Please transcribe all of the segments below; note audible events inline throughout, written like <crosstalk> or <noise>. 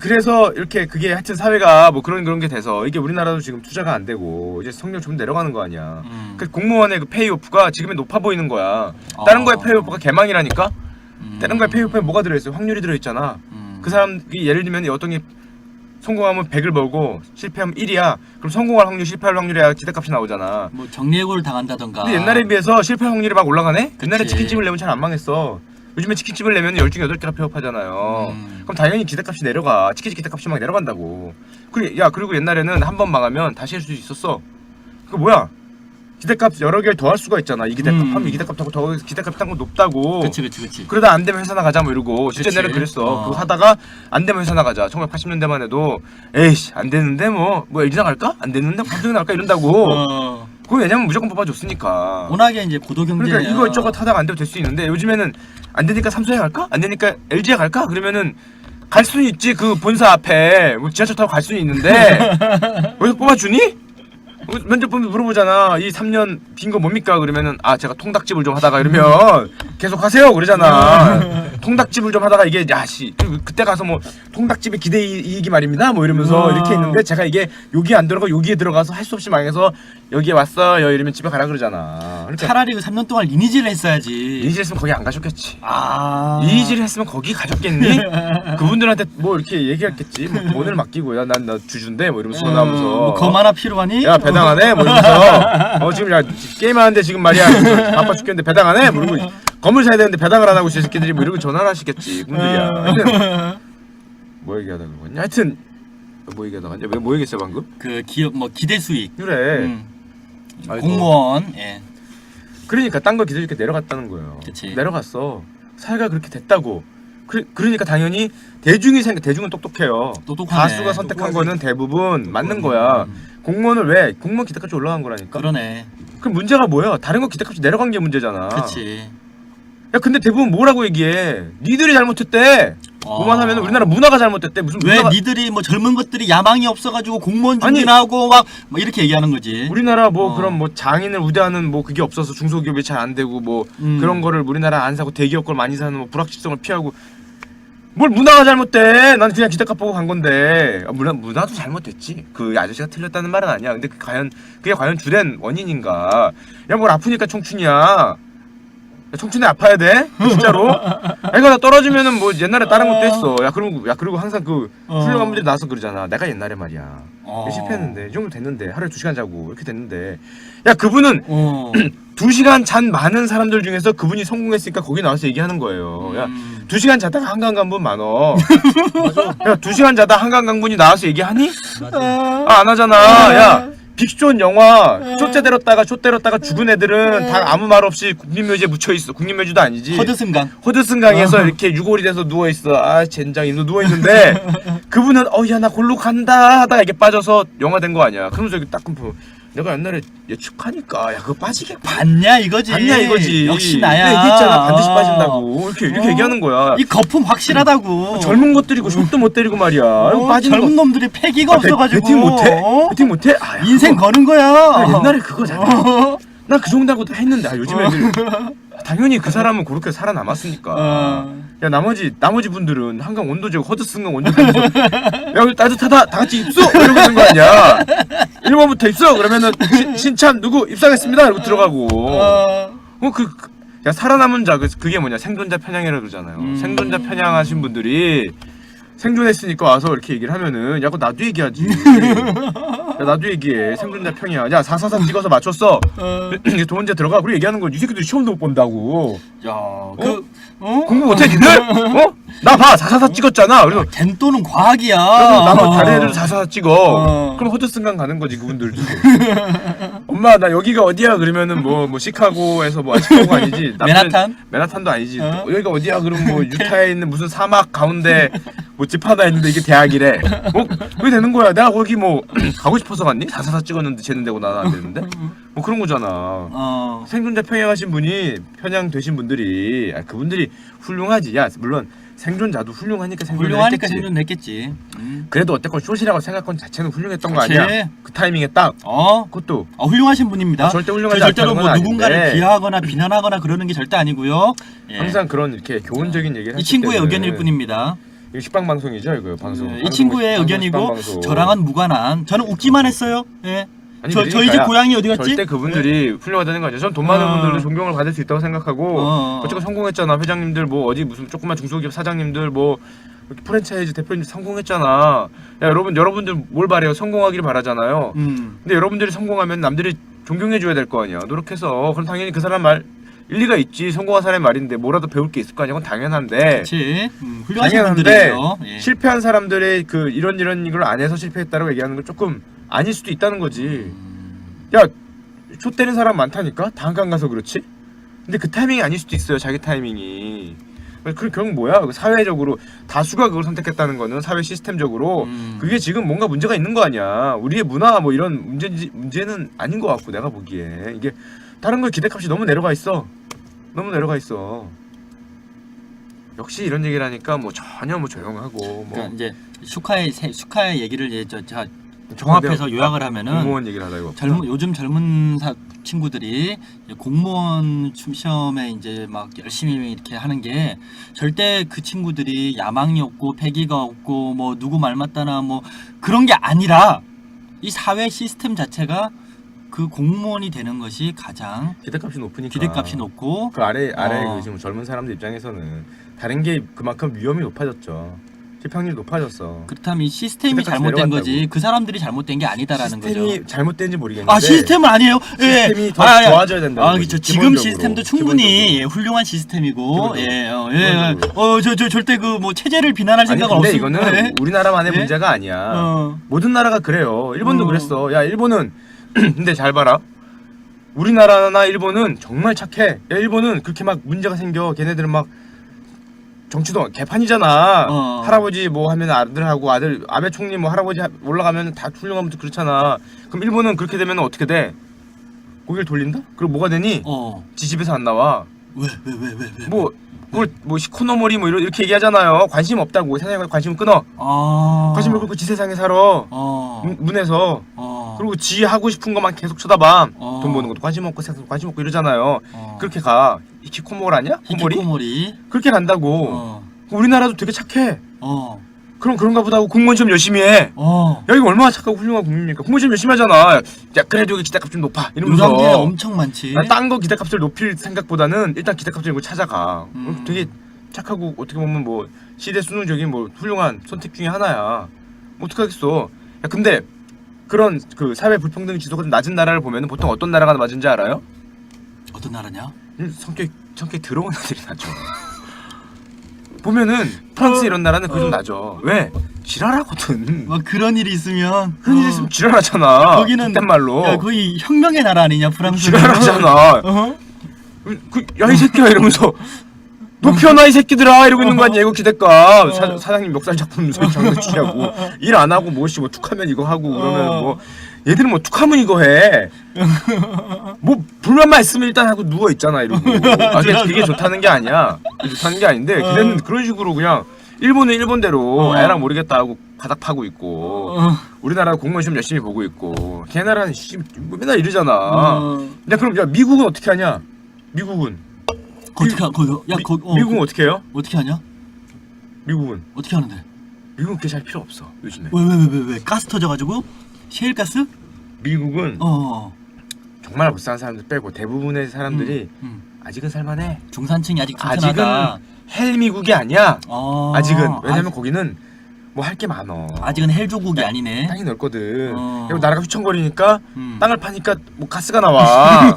그래서 이렇게 그게 하여튼 사회가 뭐 그런 그런 게 돼서 이게 우리나라도 지금 투자가 안 되고 이제 성적 좀 내려가는 거 아니야. 음. 그 공무원의 그 페이오프가 지금은 높아 보이는 거야. 다른 어. 거에 페이오프가 개망이라니까. 음. 다른 거에 페이오프에 뭐가 들어있어? 확률이 들어있잖아. 음. 그 사람이 예를 들면 어떤 게 성공하면 100을 벌고 실패하면 1이야. 그럼 성공할 확률, 실패할 확률이야 기대값이 나오잖아. 뭐 정리해고를 당한다던가. 근데 옛날에 비해서 실패 확률이 막 올라가네? 옛날에 그치. 치킨집을 내면 잘 안 망했어. 요즘에 치킨집을 내면 10중에 8개가 폐업하잖아요. 음. 그럼 당연히 기대값이 내려가. 치킨집 기대값이 막 내려간다고. 그리고 야 그리고 옛날에는 한 번 망하면 다시 할 수 있었어. 그 뭐야? 기대값 여러 개를 더 할 수가 있잖아. 이 기대값 음. 하면 이 기대값 하고 더 기대값 딴거 높다고. 그치 그치 그치. 그러다 안 되면 회사 나가자 뭐 이러고 실제. 내는 그랬어. 어. 그거 하다가 안 되면 회사 나가자. 1980년대만 해도 에이씨 안 되는데 뭐뭐 LG 나갈까? 안 되는데 삼성 나갈까 이런다고. 어. 그거 왜냐면 무조건 뽑아줬으니까. 워낙에 이제 고도 경제. 그러니까 이거 저거 하다가 안 되면 될 수 있는데 요즘에는 안 되니까 삼성에 갈까? 안 되니까 LG에 갈까? 그러면은 갈 수는 있지 그 본사 앞에 뭐 지하철 타고 갈 수는 있는데 <laughs> 여기서 뽑아주니? 어, 면접 보면 물어보잖아 이 3년 빈 거 뭡니까? 그러면은 아 제가 통닭집을 좀 하다가 이러면 계속 하세요 그러잖아 통닭집을 좀 하다가 이게 야씨 그때 가서 뭐 통닭집의 기대 이- 이익이 말입니다 뭐 이러면서 어. 이렇게 있는데 제가 이게 여기 안 들어가 여기에 들어가서 할 수 없이 망해서 여기에 왔어요 이러면 집에 가라 그러잖아 그러니까 차라리 그 3년 동안 리니지를 했어야지. 이질 했으면 거기 안 가셨겠지. 아. 이질 했으면 거기 가셨겠니? <laughs> 그분들한테 뭐 이렇게 얘기했겠지. 뭐 돈을 맡기고 야난나 주준데 뭐 이러면서 전화하면서 뭐 검 하나 필요하니? 야 배당 안 해? 뭐 이러면서 어 지금 야 게임 하는데 지금 말이야 바빠 죽겠는데 배당 안 해? 뭐 이러고 건물 사야 되는데 배당을 안 하고 이 새끼들이 뭐 이러고 전화를 하시겠지. 하여튼 뭐 얘기하다가 그러냐? 하여튼 뭐 얘기하다가 이제 왜뭐 얘기했어 방금? 그 기업 뭐 기대 수익. 그래. 음. 아이고. 공무원. 예. 그러니까 딴 거 기대주 이렇게 내려갔다는 거예요. 그치. 내려갔어. 사회가 그렇게 됐다고. 그, 그러니까 당연히 대중이 생각 대중은 똑똑해요. 똑똑하네. 다수가 선택한 거는 대부분 맞는 거야. 음. 공무원을 왜 공무원 기대값이 올라간 거라니까. 그러네. 그럼 문제가 뭐야? 다른 거 기대값이 내려간 게 문제잖아. 그치. 야 근데 대부분 뭐라고 얘기해? 니들이 잘못했대. 어. 뭐만 하면 우리나라 문화가 잘못됐대. 무슨 왜 문화가 니들이 뭐 젊은 것들이 야망이 없어가지고 공무원 아니, 준비하고 막, 막 이렇게 얘기하는 거지. 우리나라 뭐 어. 그런 뭐 장인을 우대하는 뭐 그게 없어서 중소기업이 잘 안 되고 뭐 음. 그런 거를 우리나라 안 사고 대기업 걸 많이 사는 뭐 불확실성을 피하고 뭘 문화가 잘못돼? 난 그냥 기대값 보고 간 건데 아, 문화 문화도 잘못됐지. 그 아저씨가 틀렸다는 말은 아니야. 근데 그 과연 그게 과연 주된 원인인가? 야 뭘 아프니까 청춘이야. 야, 청춘에 아파야 돼? 진짜로? 아니 나 떨어지면은 뭐 옛날에 다른 것도 했어. 야 그리고 야 그리고 항상 그 어. 훌륭한 분들이 나와서 그러잖아. 내가 옛날에 말이야. 어. 실패했는데 이 정도 됐는데 하루에 두 시간 자고 이렇게 됐는데 야 그분은 어. <clears throat> 두 시간 잔 많은 사람들 중에서 그분이 성공했으니까 거기 나와서 얘기하는 거예요. 야 음. 두 시간 자다가 한강 간분 많어. <laughs> 야두 시간 자다 한강 강분이 나와서 얘기하니? 아 안 하잖아. 야 빅쇼 영화 쇼 때렸다가 쇼 때렸다가 죽은 애들은 다 아무 말 없이 국립묘지에 묻혀 있어. 국립묘지도 아니지. 허드슨강. 허드슨강에서 이렇게 유골이 돼서 누워 있어. 아 젠장이 누워 있는데 <laughs> 그분은 어야 나 골로 간다 하다가 이게 빠져서 영화 된 거 아니야. 그러면서 여기 딱 보면 내가 옛날에 예측하니까 야 그거 빠지겠다. 봤냐 이거지. 봤냐 이거지. 역시 나야. 내가 얘기했잖아 반드시 빠진다고 이렇게 이렇게 어. 얘기하는 거야. 이 거품 확실하다고. 젊은 것들이고 쇼도 못 때리고 말이야. 어, 빠지는 젊은 거. 놈들이 패기가 아, 배- 없어가지고. 배팅 못해? 어? 배팅 못해? 아, 야, 인생 그거- 거는 거야. 아, 옛날에 그거잖아. 어. 난 그 정도하고 다 했는데 아, 요즘 애들 당연히 그 사람은 그렇게 살아남았으니까. 어. 야 나머지 나머지 분들은 한강 온도제고 허드슨강 온도제고 야 여기 따뜻하다 다 같이 입수 이러고 있는 거 아니야 1번부터 입수 그러면은 신, 신참 누구 입사하겠습니다 이러고 들어가고 어. 어그 야 살아남은 자 그- 그게 뭐냐 생존자 편향이라 그러잖아요 음. 생존자 편향하신 분들이 생존했으니까 와서 이렇게 얘기를 하면은 야 그거 나도 얘기하지 <laughs> 야 나도 얘기해 생존자 편향 야444 찍어서 맞췄어 어. 이제 돈 문제 들어가 그리고 얘기하는 거이 새끼들이 시험도 못 본다고 야, 그, 어? 공부 못해 니들? <laughs> 어? 나 봐! 444 찍었잖아 그래서 겐또는 과학이야. 그래서 나도 다른 애들도 444 찍어 어. 그럼 허드슨강 가는 거지 그분들도 <laughs> 엄마 나 여기가 어디야 그러면은 뭐, 뭐 시카고에서 뭐 아, 시카고가 아니지 남편- 맨하탄? 맨하탄도 아니지 어? 또 여기가 어디야 그럼 뭐 유타에 있는 무슨 사막 가운데 뭐 집 하나 있는데 이게 대학이래 뭐 그게 되는 거야 내가 거기 뭐 <clears throat> 가고 싶어서 갔니? 444 찍었는데 쟤는 되고 나는 안 되는데 뭐 그런 거잖아 어. 생존자 편향하신 분이 편향되신 분들이 아, 그분들이 훌륭하지. 야 물론 생존자도 훌륭하니까 생존을 훌륭하니까 했겠지. 생존했겠지. 음. 그래도 어쨌건 쇼시라고 생각한 자체는 훌륭했던 거 그치. 아니야. 그 타이밍에 딱 어. 그것도 어, 훌륭하신 분입니다. 아, 절대 훌륭하지 저 절대로 않다는 뭐 건 누군가를 아닌데. 비하하거나 비난하거나 그러는 게 절대 아니고요. <laughs> 예. 항상 그런 이렇게 교훈적인 얘기를 이 친구의 때는 의견일 뿐입니다. 이거 식빵 방송이죠 이거 방송. 예, 이 친구의 의견이고. 저랑은 무관한. 저는 웃기만 했어요. 예. 아니, 저, 저희 집 그러니까요. 고양이 어디 갔지? 절대 그분들이 훌륭하다는 거 아니죠. 전돈 많은 어. 분들도 존경을 받을 수 있다고 생각하고 어. 어쨌건 성공했잖아. 회장님들 뭐 어디 무슨 조그만 중소기업 사장님들 뭐 이렇게 프랜차이즈 대표님 성공했잖아. 야 여러분 여러분들 뭘 바래요? 성공하기를 바라잖아요. 음. 근데 여러분들이 성공하면 남들이 존경해 줘야 될 거 아니야. 노력해서 그럼 당연히 그 사람 말 일리가 있지. 성공한 사람의 말인데 뭐라도 배울 게 있을 거 아니야. 그건 당연한데. 그렇지. 음, 훌륭하신 당연한데 분들이에요. 예. 실패한 사람들의 그 이런 이런 이걸 안 해서 실패했다고 얘기하는 건 조금 아닐 수도 있다는 거지. 음. 야, 초 때는 사람 많다니까? 다한강 가서 그렇지? 근데 그 타이밍이 아닐 수도 있어요, 자기 타이밍이. 그 결국 뭐야? 그 사회적으로 다수가 그걸 선택했다는 거는 사회 시스템적으로 음. 그게 지금 뭔가 문제가 있는 거 아니야. 우리의 문화 뭐 이런 문제 문제는 아닌 것 같고 내가 보기에 이게 다른 거 기대값이 너무 내려가 있어. 너무 내려가 있어. 역시 이런 얘기를 하니까 뭐 전혀 뭐 조용하고 뭐 그러니까 이제 슈카의 세- 슈카의 얘기를 이제 저 내가 종합해서 요약을 하면은 공무원 얘기를 하다 이거. 젊은 요즘 젊은 사, 친구들이 공무원 춤- 시험에 이제 막 열심히 이렇게 하는 게 절대 그 친구들이 야망이 없고 패기가 없고 뭐 누구 말 맞다나 뭐 그런 게 아니라 이 사회 시스템 자체가 그 공무원이 되는 것이 가장 기대값이 높으니까. 기대값이 높고 그 아래 아래 어. 그 지금 젊은 사람들 입장에서는 다른 게 그만큼 위험이 높아졌죠. 실패률이 높아졌어. 그렇다면 이 시스템이 잘못된. 거지 그 사람들이 잘못된 게 아니다라는 시스템이 거죠. 잘못된지 모르겠는데. 아 시스템은 아니에요. 예. 시스템이 더 아, 예. 좋아져야 된다는 아, 거지, 그렇죠. 지금 기본적으로. 시스템도 충분히. 예, 훌륭한 시스템이고, 기본적으로. 예, 어, 예, 기본적으로. 어, 저, 저 절대 그 뭐 체제를 비난할 아니 생각은 근데 없습니다. 이거는 예? 우리나라만의 예? 문제가 아니야. 어, 모든 나라가 그래요. 일본도 어. 그랬어. 야 일본은 <clears throat> 근데 잘 봐라. 우리나라나 일본은 정말 착해. 야 일본은 그렇게 막 문제가 생겨. 걔네들은 막 정치도 개판이잖아. 어. 할아버지 뭐 하면 아들하고 아들 아베 총리 뭐 할아버지 하- 올라가면 다 훌륭하면 그렇잖아. 그럼 일본은 그렇게 되면 어떻게 돼? 고개를 돌린다? 그리고 뭐가 되니? 어, 지집에서 안 나와. 왜, 왜, 왜, 왜, 왜? 뭐 그걸 뭐 시코노모리 뭐 이러- 이렇게 얘기하잖아요. 관심 없다고 세상에 관심을 끊어. 아, 관심을 끊고 지 세상에 살아. 어, 문- 문에서 어, 그리고 지 하고 싶은 것만 계속 쳐다봐. 어. 돈 버는 것도 관심 없고 세상 관심 없고 이러잖아요. 어. 그렇게 가. 히키코모리 아니야? 코모리? 히키코모리, 그렇게 간다고. 어, 우리나라도 되게 착해. 어, 그럼 그런가 보다 하고 공무원 시험 열심히 해. 어. 야 이거 얼마나 착하고 훌륭한 국민입니까? 공무원 시험 열심히 하잖아. 야 그래도 기대값 좀 높아. 이러면서. 게 엄청 많지. 딴거 기대값을 높일 생각보다는 일단 기대값을 이거 찾아가. 음. 되게 착하고 어떻게 보면 뭐 시대 수능적인 뭐 훌륭한 선택 중에 하나야. 뭐 어떡하겠어. 야 근데 그런 그 사회 불평등 지수가 좀 낮은 나라를 보면은 보통 어떤 나라가 맞은지 알아요? 어떤 나라냐? 음, 성격 성격 더러운 애들이 나죠. 보면은 프랑스 이런 나라는 그거 좀 나죠. 왜? 지랄하거든. 뭐 그런 일이 있으면 일이 어. 있으면 지랄하잖아. 거기는 그땐 말로. 야 거의 혁명의 나라 아니냐 프랑스는? 지랄하잖아. 어? 그, 야, 이 새끼야, 이러면서. 높여놔, 이 새끼들아! 이러고 있는 거 아니야, 이거 기대값. 사, 어. 사장님 멱살 소리 장난치냐고. 일 안 하고, 뭐시, 뭐, 툭하면 이거 하고, 그러면 어. 뭐. 얘들은 뭐, 툭하면 이거 해. 뭐, 불만만 있으면 일단 하고 누워 있잖아, 이러고. <laughs> 아, 그게, 그게 좋다는 게 아니야. 그게 좋다는 게 아닌데, 걔네는 그런 식으로 그냥, 일본은 일본대로 어. 애랑 모르겠다 하고 바닥 파고 있고, 어. 우리나라 공무원 시험 열심히 보고 있고, 걔네라는 씨, 뭐 맨날 이러잖아. 어. 야, 그럼, 야, 미국은 어떻게 하냐? 미국은. 거 어떻게 하- 거기 야 미, 거 어, 미국은 어떻게 해요? 어떻게 하냐? 미국은 어떻게 하는데? 미국은 그게 잘 필요 없어 요즘에. 왜 왜 왜 왜 왜, 가스 터져가지고 셰일가스? 미국은 어. 정말 불쌍한 사람들 빼고 대부분의 사람들이 음. 아직은 살만해. 중산층이 아직 아직은 튼튼하다. 헬 미국이 아니야. 어. 아직은 왜냐면 아, 거기는 뭐 할 게 많어. 아 직은 헬 조국이 아니네. 땅이 넓거든. 어. 그리고 나라가 휘청거리니까 음. 땅을 파니까 뭐 가스가 나와. <laughs>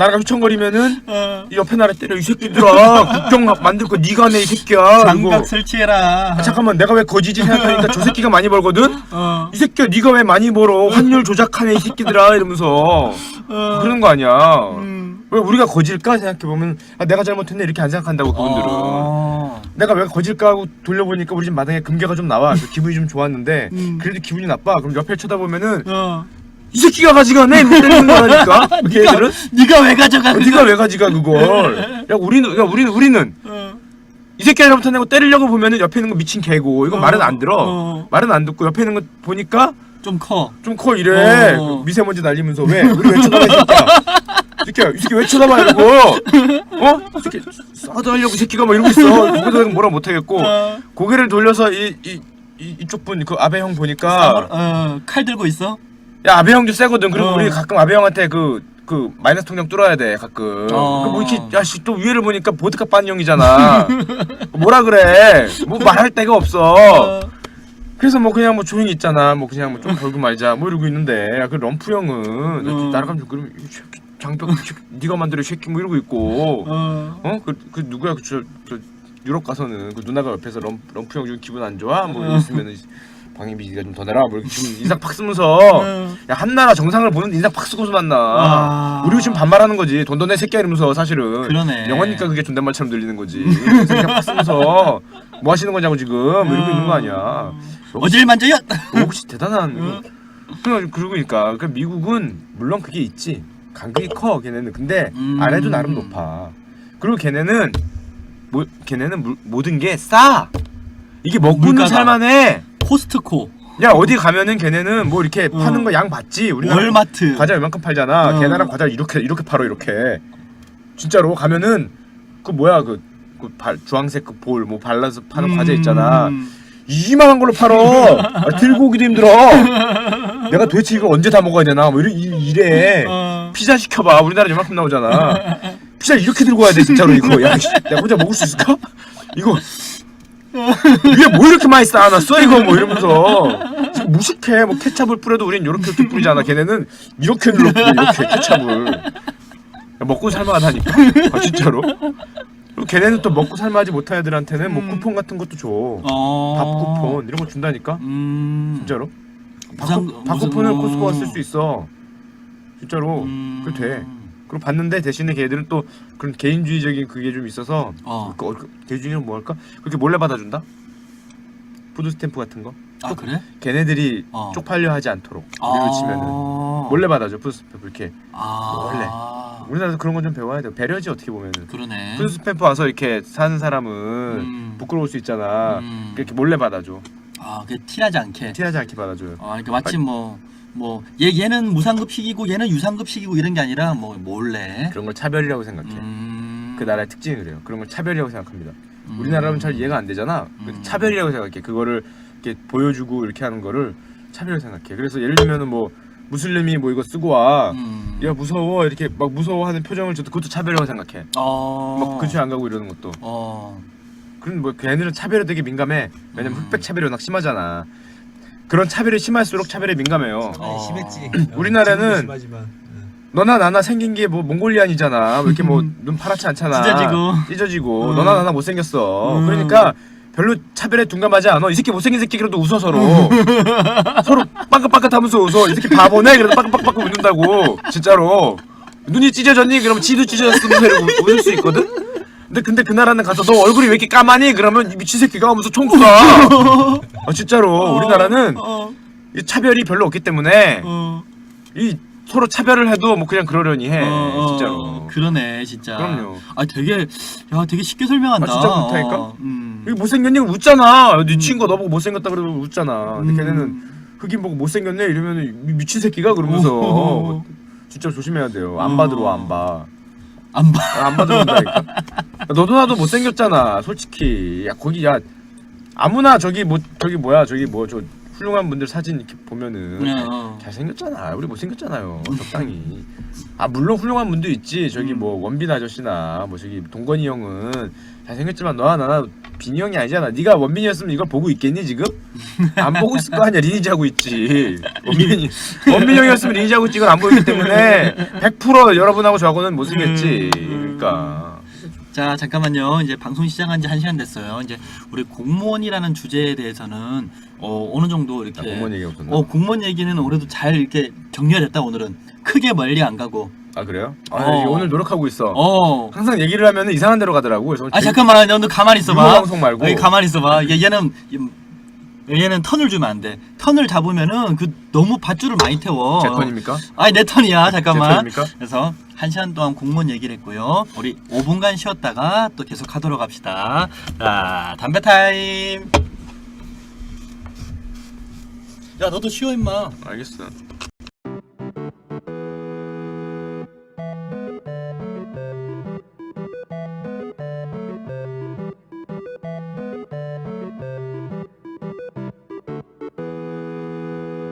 나라가 휘청거리면은 어. 이 옆에 나라 때려 이 새끼들아 국경 만들 거 네가 내 이 새끼야. 이거. 설치해라. 아, 잠깐만 내가 왜 거지지 생각하니까 저 새끼가 많이 벌거든. 어. 이 새끼야 네가 왜 많이 벌어 환율 조작하네 이 새끼들아 이러면서 어. 그러는 거 아니야 음. 왜 우리가 거질까 생각해보면 아, 내가 잘못했네 이렇게 안 생각한다고 그분들은 어. 내가 왜 거질까 하고 돌려보니까 우리 집 마당에 금괴가 좀 나와 기분이 좀 좋았는데 음. 그래도 기분이 나빠 그럼 옆에 쳐다보면은 어. 이 새끼가 가져가네 이러고 때리는 거라니까 <laughs> 걔들은 네가 왜 가져가? 어, 네가 왜 가져가 그걸 야 우리는 야 우리는 우리는 어. 이 새끼가 잘못했다고 때리려고 보면은 옆에 있는 거 미친 개고 이건 어. 말은 안 들어 어. 말은 안 듣고 옆에 있는 거 보니까 좀 커. 좀 커 이래 어. 그 미세먼지 날리면서 왜 우리 왜 쳐다봐 이 새끼야 이 새끼야 이 새끼 왜 쳐다봐 이러고 어? 이 새끼 싸도 하려고 이 새끼가 막 이러고 있어 누구도 뭐라 못하겠고 고개를 돌려서 이, 이, 이 이쪽 분 그 아베 형 보니까 어, 칼 들고 있어? 야 아베 형도 세거든 그리고 어. 우리 가끔 아베 형한테 그 그 마이너스 통장 뚫어야 돼 가끔 어. 그뭐 이렇게 야씨 또 위에를 보니까 보드카 빤 형이잖아 <laughs> 뭐라 그래 뭐 말할 데가 없어 그래서 뭐 그냥 뭐 조용히 있잖아 뭐 그냥 뭐좀 걸고 말자 뭐 이러고 있는데 야, 그 럼프 형은 어. 나랑 새끼 장벽 네가 만들어 이 새끼 뭐 이러고 있고 어. 어? 그, 그 누구야 그, 저, 저 유럽 가서는 그 누나가 옆에서 럼, 럼프 형 좀 기분 안 좋아? 뭐 어. 이랬으면은 방해비 네가 좀 더 내라 뭐 이렇게 지금 인상 팍 쓰면서 어. 야 한나라 정상을 보는 인상 팍 쓰고서 만나. 아. 우리 지금 반말하는 거지. 돈 더 내 새끼야 이러면서 사실은. 그러네. 영어니까 그게 존댓말처럼 들리는 거지. 그래서 그냥 팍 쓰면서 <laughs> 뭐 하시는 거냐고 지금. 뭐 이러고 있는 거 아니야. 어딜 만져요? 혹시 대단한. 그러니까. 그러니까 그 미국은 물론 그게 있지. 간극이 커 걔네는. 근데 음. 아래도 나름 높아. 그리고 걔네는 뭐 걔네는 물- 모든 게 싸. 이게 먹고는 물가다. 살만해 코스트코, 야 어디 가면은 걔네는 뭐 이렇게 파는 거양 받지 우리나라 월마트. 과자 이만큼 팔잖아 어. 걔네랑 과자 이렇게 이렇게 팔어 이렇게 진짜로 가면은 그 뭐야 그, 그 발, 주황색 그 볼 뭐 발라서 파는 과자 있잖아 음. 이만한 걸로 팔어. <laughs> 아, 들고 오기도 힘들어. 내가 도대체 이걸 언제 다 먹어야 되나? 뭐 이래, 이- 이래. 어. 피자 시켜봐. 우리나라 이만큼 나오잖아. 피자 이렇게 들고 와야 돼 진짜로 이거. 야, 씨, 내가 혼자 먹을 수 있을까? 이거 위에 뭐 이렇게 많이 쌓아놨어 이거 뭐 이러면서 지금 무식해. 뭐 케찹을 뿌려도 우린 이렇게 이렇게 뿌리잖아. 걔네는 이렇게 눌러 뿌려 이렇게 케찹을. 야, 먹고 살만하다니까. 아 진짜로. 그리고 걔네는 또 먹고 살만하지 못한 애들한테는 뭐 음. 쿠폰 같은 것도 줘. 어. 밥 쿠폰 이런 거 준다니까 음. 진짜로 무상- 밥, 밥 쿠폰을 무상- 코스코 가 쓸 수 있어 진짜로 음. 그거 돼 그리고 봤는데 대신에 걔들은 또 그런 개인주의적인 그게 좀 있어서 어. 그, 어, 그 개인주의는 뭐 할까 그렇게 몰래 받아준다 푸드 스탬프 같은 거 아 그래? 걔네들이 어. 쪽팔려 하지 않도록 우리를 아. 치면은 몰래 받아줘 푸드 스탬프 이렇게 아. 원래. 우리나라도 그런 건 좀 배워야 돼 배려지 어떻게 보면은 그러네. 푸드 스탬프 와서 이렇게 사는 사람은 음. 부끄러울 수 있잖아 음. 이렇게 몰래 받아줘 아, 그 티나지 않게. 티나지 않게 받아줘요 아, 그러니까 마침 뭐, 뭐, 얘, 얘는 무상급식이고 얘는 유상급식이고 이런 게 아니라 뭐, 몰래. 그런 걸 차별이라고 생각해 음. 그 나라의 특징이 그래요. 그런 걸 차별이라고 생각합니다. 음. 우리나라는 잘 이해가 안 되잖아. 그 음. 차별이라고 생각해. 그거를 이렇게 보여주고 이렇게 하는 거를 차별이라고 생각해. 그래서 예를 들면은 뭐 무슬림이 뭐 이거 쓰고 와. 음. 야 무서워 이렇게 막 무서워하는 표정을 줘도 그것도 차별이라고 생각해. 어. 막 근처에 안 가고 이러는 것도. 어. 그런 뭐 걔네들은 차별에 되게 민감해. 왜냐면 음. 흑백 차별이 워낙 심하잖아. 그런 차별이 심할수록 차별에 민감해요. 어. 심했지. <laughs> 우리나라는 심하지만. 응. 너나 나나 생긴 게 뭐 몽골리안이잖아. 왜 이렇게 뭐 <laughs> 눈 파랗지 않잖아. 찢어지고. 찢어지고. 음. 너나 나나 못생겼어. 음. 그러니까 별로 차별에 둔감하지 않아. 이 새끼 못생긴 새끼 그래도 웃어 서로. <laughs> 서로 빵긋빵긋하면서 웃어. 이 새끼 바보네. 그래도 빵긋빵긋 웃는다고. 진짜로. 눈이 찢어졌니? 그러면 지도 찢어졌으면서 이러고 웃을 수 있거든. 근데 근데 그 나라는 가서 너 얼굴이 왜 이렇게 까마니? 그러면 이 미친 새끼가 하면서 총 쏴. 아 진짜로 우리나라는 어. 이 차별이 별로 없기 때문에 어. 이 서로 차별을 해도 뭐 그냥 그러려니 해. 어, 진짜로. 그러네, 진짜. 그럼요. 아, 되게, 야, 되게 쉽게 설명한다. 아, 진짜 그렇다니까? 어, 음. 못생겼니? 웃잖아. 네 친구가 너보고 못생겼다 그러면 웃잖아. 근데 음. 걔네는 흑인 보고 못생겼네 이러면 미- 미친 새끼가 그러면서 오. 진짜 조심해야 돼요. 안 어. 받으러 와, 안 봐. 안 봐. 아, 안 받으러 온다니까. <laughs> 너도 나도 못생겼잖아. 솔직히. 야 거기 야 아무나 저기 뭐 저기 뭐야 저기 뭐 저 훌륭한 분들 사진 이렇게 보면은 네, 어. 잘 생겼잖아. 우리 못 생겼잖아요. 적당히. 아 물론 훌륭한 분도 있지. 저기 음. 뭐 원빈 아저씨나 뭐 저기 동건이 형은 잘 생겼지만 너나 나나 빈이 형이 아니잖아. 네가 원빈이었으면 이걸 보고 있겠니 지금? 안 보고 있을 거 아니야. 리니지 하고 있지. 원빈이 원빈 형이었으면 리니지 하고 있지. 이걸 안 보이기 때문에 <laughs> 100% 여러분하고 저하고는 못 생겼지. 음. 그러니까. 자 잠깐만요. 이제 방송 시작한 지 한 시간 됐어요. 이제 우리 공무원이라는 주제에 대해서는 어, 어느 정도 이렇게 아, 공무원 얘기 없었나? 어 공무원 얘기는 올해도 잘 이렇게 정리가 됐다 오늘은 크게 멀리 안 가고. 아 그래요? 아, 어. 오늘 노력하고 있어. 어. 항상 얘기를 하면 이상한 데로 가더라고. 그래서 아 잠깐만, 너, 너 가만히 있어봐. 방송 말고. 여기 가만 히 있어봐. 얘, 얘는 얘는 턴을 주면 안 돼. 턴을 잡으면은 그 너무 밧줄을 많이 태워. 제 턴입니까? 아니 내 턴이야. 잠깐만. 제 턴입니까? 그래서 한 시간 동안 공무원 얘기를 했고요. 우리 5분간 쉬었다가 또 계속 하도록 합시다. 자, 담배 타임. 야, 너도 쉬어 임마. 알겠어.